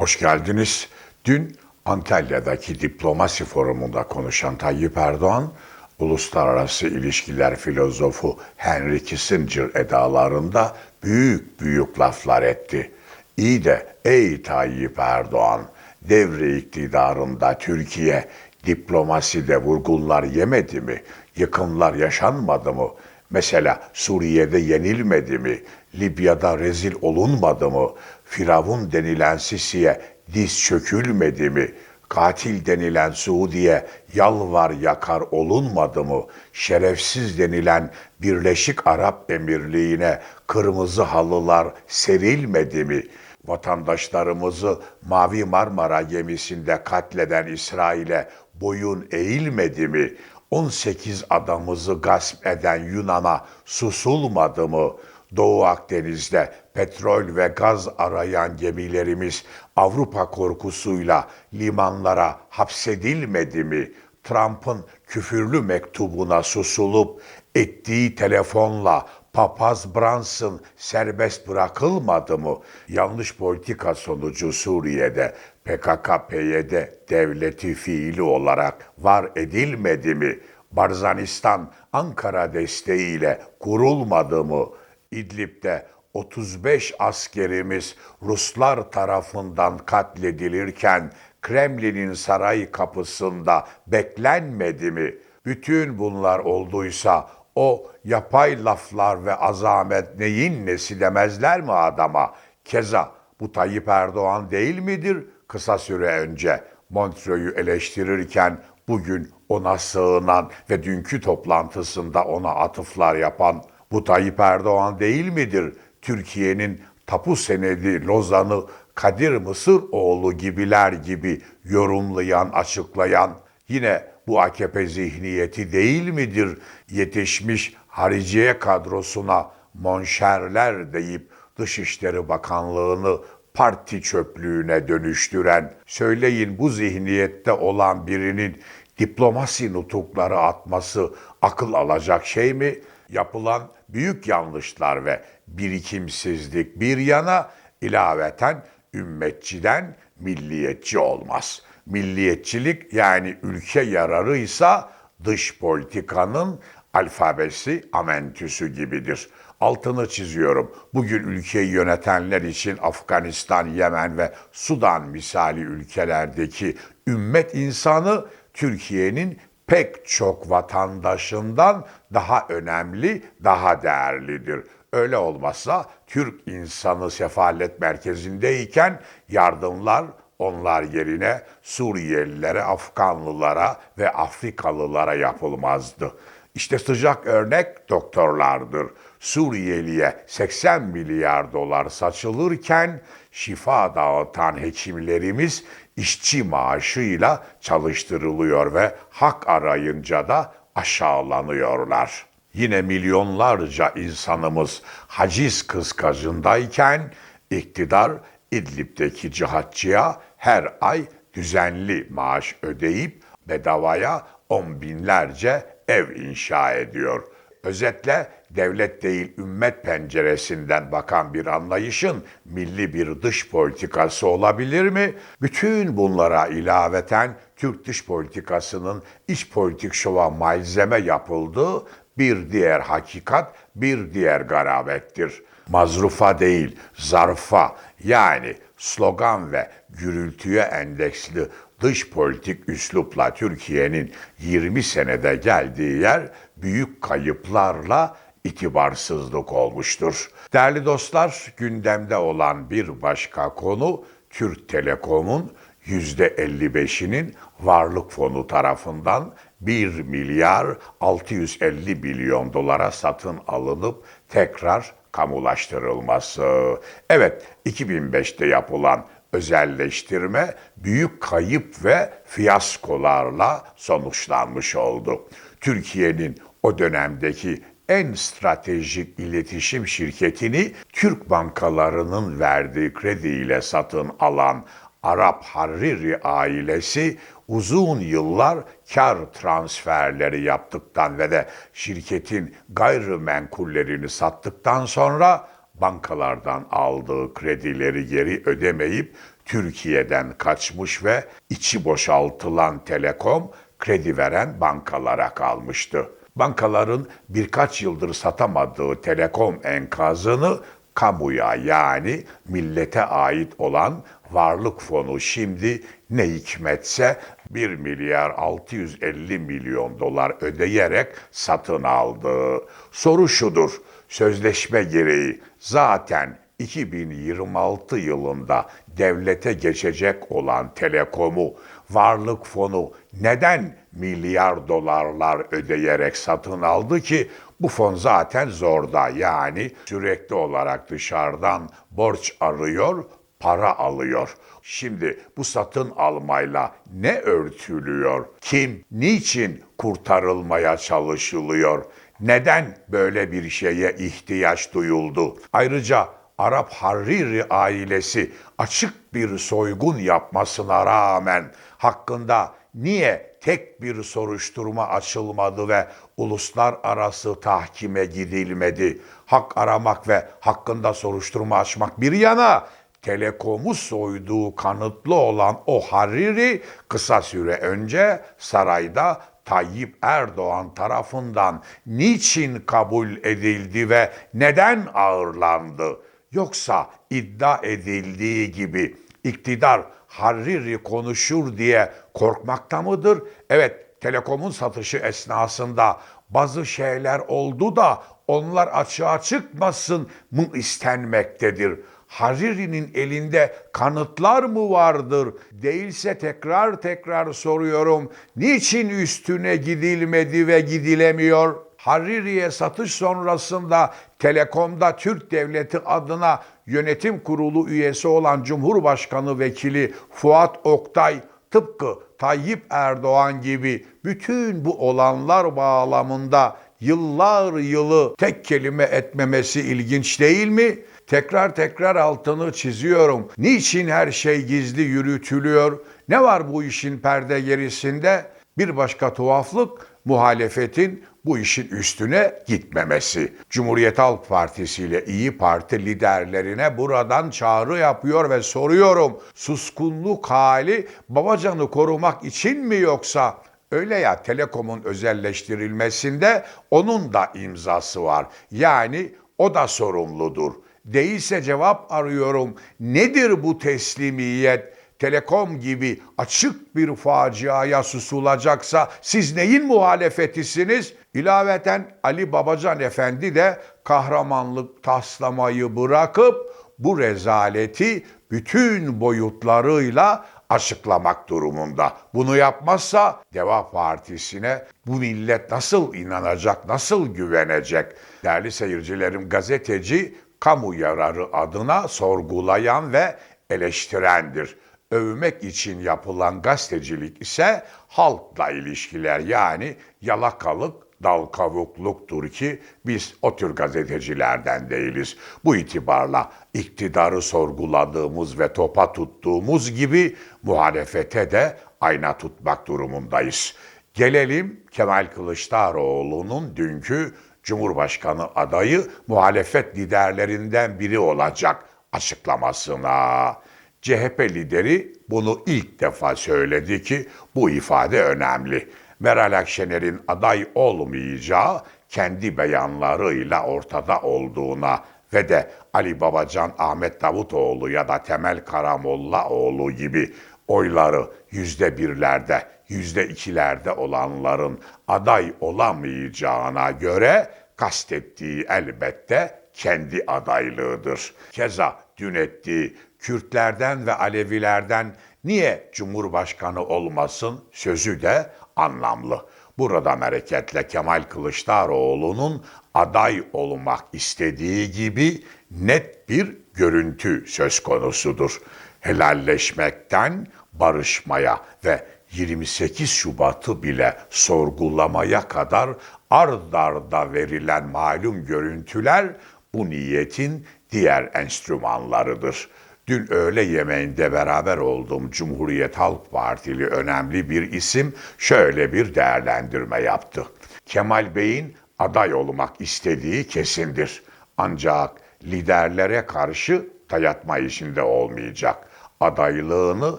Hoş geldiniz. Dün Antalya'daki diplomasi forumunda konuşan Tayyip Erdoğan, uluslararası ilişkiler filozofu Henry Kissinger edalarında büyük büyük laflar etti. İyi de ey Tayyip Erdoğan, devre iktidarında Türkiye diplomaside vurgunlar yemedi mi? Yıkımlar yaşanmadı mı? Mesela Suriye'de yenilmedi mi? Libya'da rezil olunmadı mı? Firavun denilen Sisi'ye diz çökülmedi mi? Katil denilen Suudi'ye yalvar yakar olunmadı mı? Şerefsiz denilen Birleşik Arap Emirliği'ne kırmızı halılar serilmedi mi? Vatandaşlarımızı Mavi Marmara gemisinde katleden İsrail'e boyun eğilmedi mi? 18 adamımızı gasp eden Yunan'a susulmadı mı? Doğu Akdeniz'de petrol ve gaz arayan gemilerimiz Avrupa korkusuyla limanlara hapsedilmedi mi? Trump'ın küfürlü mektubuna susulup ettiği telefonla papaz Brunson serbest bırakılmadı mı? Yanlış politika sonucu Suriye'de PKK-PYD devleti fiili olarak var edilmedi mi? Barzanistan Ankara desteğiyle kurulmadı mı? İdlib'de 35 askerimiz Ruslar tarafından katledilirken Kremlin'in saray kapısında beklenmedi mi? Bütün bunlar olduysa o yapay laflar ve azamet neyin nesi demezler mi adama? Keza bu Tayyip Erdoğan değil midir? Kısa süre önce Montreux'u eleştirirken bugün ona sığınan ve dünkü toplantısında ona atıflar yapan bu Tayyip Erdoğan değil midir? Türkiye'nin tapu senedi Lozan'ı Kadir Mısıroğlu gibiler gibi yorumlayan, açıklayan yine bu AKP zihniyeti değil midir? Yetişmiş hariciye kadrosuna monşerler deyip Dışişleri Bakanlığı'nı parti çöplüğüne dönüştüren, söyleyin bu zihniyette olan birinin diplomasi nutukları atması akıl alacak şey mi? Yapılan büyük yanlışlar ve birikimsizlik bir yana ilaveten ümmetçiden milliyetçi olmaz. Milliyetçilik yani ülke yararıysa dış politikanın alfabesi amentüsü gibidir. Altını çiziyorum. Bugün ülkeyi yönetenler için Afganistan, Yemen ve Sudan misali ülkelerdeki ümmet insanı Türkiye'nin pek çok vatandaşından daha önemli, daha değerlidir. Öyle olmazsa Türk insanı sefalet merkezindeyken yardımlar onlar yerine Suriyelilere, Afganlılara ve Afrikalılara yapılmazdı. İşte sıcak örnek doktorlardır. Suriyeliye 80 milyar dolar saçılırken şifa dağıtan hekimlerimiz işçi maaşıyla çalıştırılıyor ve hak arayınca da aşağılanıyorlar. Yine milyonlarca insanımız haciz kıskacındayken iktidar İdlib'deki cihatçıya her ay düzenli maaş ödeyip bedavaya on binlerce ev inşa ediyor. Özetle devlet değil ümmet penceresinden bakan bir anlayışın milli bir dış politikası olabilir mi? Bütün bunlara ilaveten Türk dış politikasının iç politik şova malzeme yapıldığı bir diğer hakikat, bir diğer garabettir. Mazrufa değil, zarfa yani slogan ve gürültüye endeksli dış politik üslupla Türkiye'nin 20 senede geldiği yer büyük kayıplarla itibarsızlık olmuştur. Değerli dostlar, gündemde olan bir başka konu Türk Telekom'un %55'inin varlık fonu tarafından 1 milyar 650 milyon dolara satın alınıp tekrar kamulaştırılması. Evet, 2005'te yapılan özelleştirme büyük kayıp ve fiyaskolarla sonuçlanmış oldu. Türkiye'nin o dönemdeki en stratejik iletişim şirketini Türk bankalarının verdiği krediyle satın alan Arap Hariri ailesi uzun yıllar kar transferleri yaptıktan ve de şirketin gayrimenkullerini sattıktan sonra bankalardan aldığı kredileri geri ödemeyip Türkiye'den kaçmış ve içi boşaltılan Telekom kredi veren bankalara kalmıştı. Bankaların birkaç yıldır satamadığı Telekom enkazını kamuya yani millete ait olan varlık fonu şimdi ne hikmetse 1 milyar 650 milyon dolar ödeyerek satın aldı. Soru şudur, sözleşme gereği zaten 2026 yılında devlete geçecek olan Telekom'u varlık fonu neden milyar dolarlar ödeyerek satın aldı ki bu fon zaten zorda yani sürekli olarak dışarıdan borç arıyor, para alıyor. Şimdi bu satın almayla ne örtülüyor? Kim, niçin kurtarılmaya çalışılıyor? Neden böyle bir şeye ihtiyaç duyuldu? Ayrıca Arap Hariri ailesi açık bir soygun yapmasına rağmen hakkında niye tek bir soruşturma açılmadı ve uluslararası tahkime gidilmedi? Hak aramak ve hakkında soruşturma açmak bir yana Telekom'u soyduğu kanıtlı olan o Hariri kısa süre önce sarayda Tayyip Erdoğan tarafından niçin kabul edildi ve neden ağırlandı? Yoksa iddia edildiği gibi iktidar Hariri konuşur diye korkmakta mıdır? Evet, Telekom'un satışı esnasında bazı şeyler oldu da onlar açığa çıkmasın mı istenmektedir? Hariri'nin elinde kanıtlar mı vardır? Değilse tekrar tekrar soruyorum. Niçin üstüne gidilmedi ve gidilemiyor? Hariri'ye satış sonrasında Telekom'da Türk Devleti adına yönetim kurulu üyesi olan Cumhurbaşkanı Vekili Fuat Oktay tıpkı Tayyip Erdoğan gibi bütün bu olanlar bağlamında yıllar yılı tek kelime etmemesi ilginç değil mi? Tekrar tekrar altını çiziyorum. Niçin her şey gizli yürütülüyor? Ne var bu işin perde gerisinde? Bir başka tuhaflık muhalefetin bu işin üstüne gitmemesi. Cumhuriyet Halk Partisi ile İyi Parti liderlerine buradan çağrı yapıyor ve soruyorum. Suskunluk hali Babacan'ı korumak için mi yoksa Öyle ya Telekom'un özelleştirilmesinde onun da imzası var. Yani o da sorumludur. Değilse cevap arıyorum. Nedir bu teslimiyet? Telekom gibi açık bir faciaya susulacaksa siz neyin muhalefetisiniz? İlaveten Ali Babacan Efendi de kahramanlık taslamayı bırakıp bu rezaleti bütün boyutlarıyla açıklamak durumunda. Bunu yapmazsa Deva Partisi'ne bu millet nasıl inanacak, nasıl güvenecek? Değerli seyircilerim gazeteci kamu yararı adına sorgulayan ve eleştirendir. Övmek için yapılan gazetecilik ise halkla ilişkiler yani yalakalık, dal kavukluktur ki biz o tür gazetecilerden değiliz. Bu itibarla iktidarı sorguladığımız ve topa tuttuğumuz gibi muhalefete de ayna tutmak durumundayız. Gelelim Kemal Kılıçdaroğlu'nun dünkü Cumhurbaşkanı adayı muhalefet liderlerinden biri olacak açıklamasına. CHP lideri bunu ilk defa söyledi ki bu ifade önemli. Meral Akşener'in aday olmayacağı kendi beyanlarıyla ortada olduğuna ve de Ali Babacan, Ahmet Davutoğlu ya da Temel Karamollaoğlu gibi oyları yüzde birlerde, yüzde ikilerde olanların aday olamayacağına göre kastettiği elbette kendi adaylığıdır. Keza dün ettiği Kürtlerden ve Alevilerden niye Cumhurbaşkanı olmasın sözü de anlamlı. Buradan hareketle Kemal Kılıçdaroğlu'nun aday olmak istediği gibi net bir görüntü söz konusudur. Helalleşmekten barışmaya ve 28 Şubat'ı bile sorgulamaya kadar ard arda verilen malum görüntüler bu niyetin diğer enstrümanlarıdır. Dün öğle yemeğinde beraber olduğum Cumhuriyet Halk Partili önemli bir isim şöyle bir değerlendirme yaptı. Kemal Bey'in aday olmak istediği kesindir. Ancak liderlere karşı dayatma işinde olmayacak. Adaylığını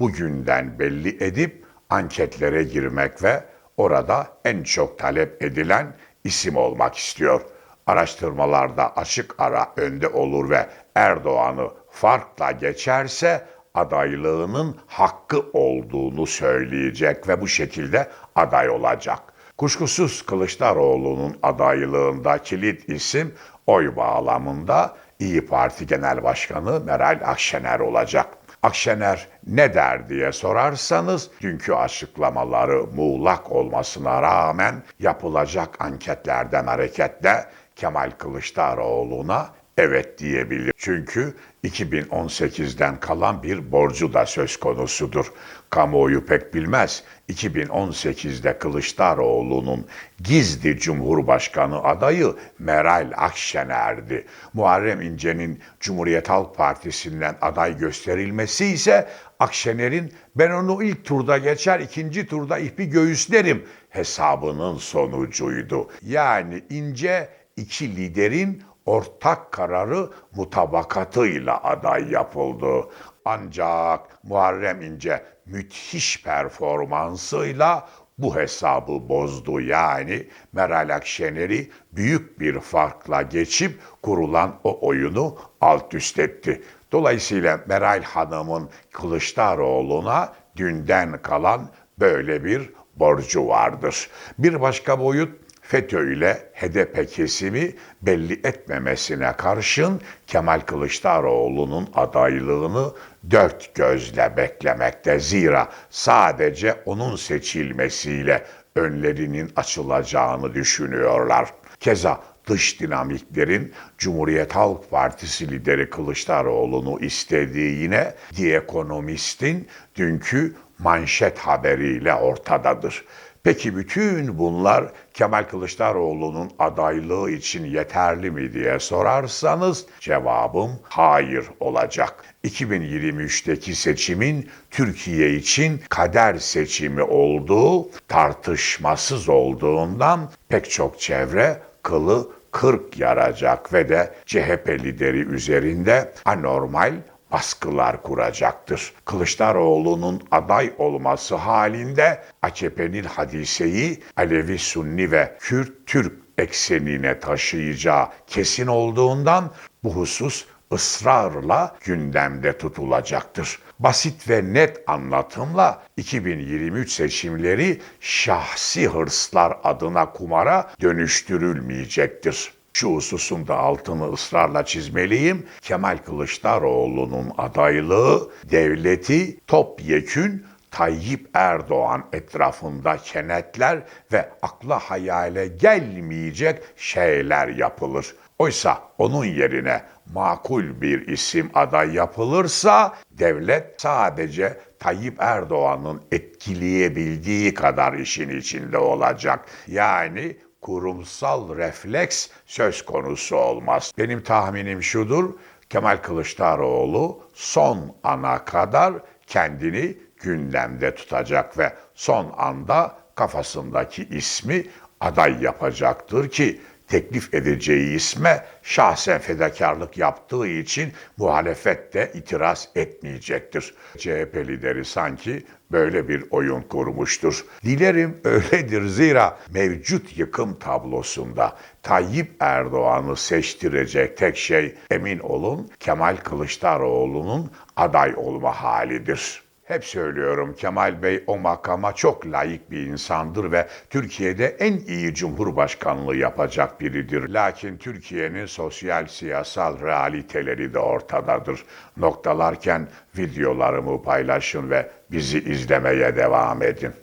bugünden belli edip anketlere girmek ve orada en çok talep edilen isim olmak istiyor. Araştırmalarda açık ara önde olur ve Erdoğan'ı farkla geçerse adaylığının hakkı olduğunu söyleyecek ve bu şekilde aday olacak. Kuşkusuz Kılıçdaroğlu'nun adaylığında kilit isim oy bağlamında İyi Parti Genel Başkanı Meral Akşener olacak. Akşener ne der diye sorarsanız dünkü açıklamaları muğlak olmasına rağmen yapılacak anketlerden hareketle Kemal Kılıçdaroğlu'na evet diyebilir. Çünkü 2018'den kalan bir borcu da söz konusudur. Kamuoyu pek bilmez. 2018'de Kılıçdaroğlu'nun gizli Cumhurbaşkanı adayı Meral Akşener'di. Muharrem İnce'nin Cumhuriyet Halk Partisi'nden aday gösterilmesi ise Akşener'in ben onu ilk turda geçer ikinci turda ipi göğüslerim hesabının sonucuydu. Yani İnce iki liderin ortak kararı mutabakatıyla aday yapıldı. Ancak Muharrem İnce müthiş performansıyla bu hesabı bozdu. Yani Meral Akşener'i büyük bir farkla geçip kurulan o oyunu alt üst etti. Dolayısıyla Meral Hanım'ın Kılıçdaroğlu'na dünden kalan böyle bir borcu vardır. Bir başka boyut FETÖ ile HDP kesimi belli etmemesine karşın Kemal Kılıçdaroğlu'nun adaylığını dört gözle beklemekte. Zira sadece onun seçilmesiyle önlerinin açılacağını düşünüyorlar. Keza dış dinamiklerin Cumhuriyet Halk Partisi lideri Kılıçdaroğlu'nu istediği yine The Economist'in dünkü manşet haberiyle ortadadır. Peki bütün bunlar Kemal Kılıçdaroğlu'nun adaylığı için yeterli mi diye sorarsanız cevabım hayır olacak. 2023'teki seçimin Türkiye için kader seçimi olduğu tartışmasız olduğundan pek çok çevre kılı kırk yaracak ve de CHP lideri üzerinde anormal baskılar kuracaktır. Kılıçdaroğlu'nun aday olması halinde AKP'nin hadiseyi Alevi, Sunni ve Kürt-Türk eksenine taşıyacağı kesin olduğundan bu husus ısrarla gündemde tutulacaktır. Basit ve net anlatımla 2023 seçimleri şahsi hırslar adına kumara dönüştürülmeyecektir. Şu hususun da altını ısrarla çizmeliyim. Kemal Kılıçdaroğlu'nun adaylığı devleti topyekün Tayyip Erdoğan etrafında kenetler ve akla hayale gelmeyecek şeyler yapılır. Oysa onun yerine makul bir isim aday yapılırsa devlet sadece Tayyip Erdoğan'ın etkileyebildiği kadar işin içinde olacak. Yani kurumsal refleks söz konusu olmaz. Benim tahminim şudur, Kemal Kılıçdaroğlu son ana kadar kendini gündemde tutacak ve son anda kafasındaki ismi aday yapacaktır ki teklif edeceği isme şahsen fedakarlık yaptığı için muhalefet de itiraz etmeyecektir. CHP lideri sanki böyle bir oyun kurmuştur. Dilerim öyledir zira mevcut yıkım tablosunda Tayyip Erdoğan'ı seçtirecek tek şey emin olun Kemal Kılıçdaroğlu'nun aday olma halidir. Hep söylüyorum Kemal Bey o makama çok layık bir insandır ve Türkiye'de en iyi cumhurbaşkanlığı yapacak biridir. Lakin Türkiye'nin sosyal siyasal realiteleri de ortadadır. Noktalarken videolarımı paylaşın ve bizi izlemeye devam edin.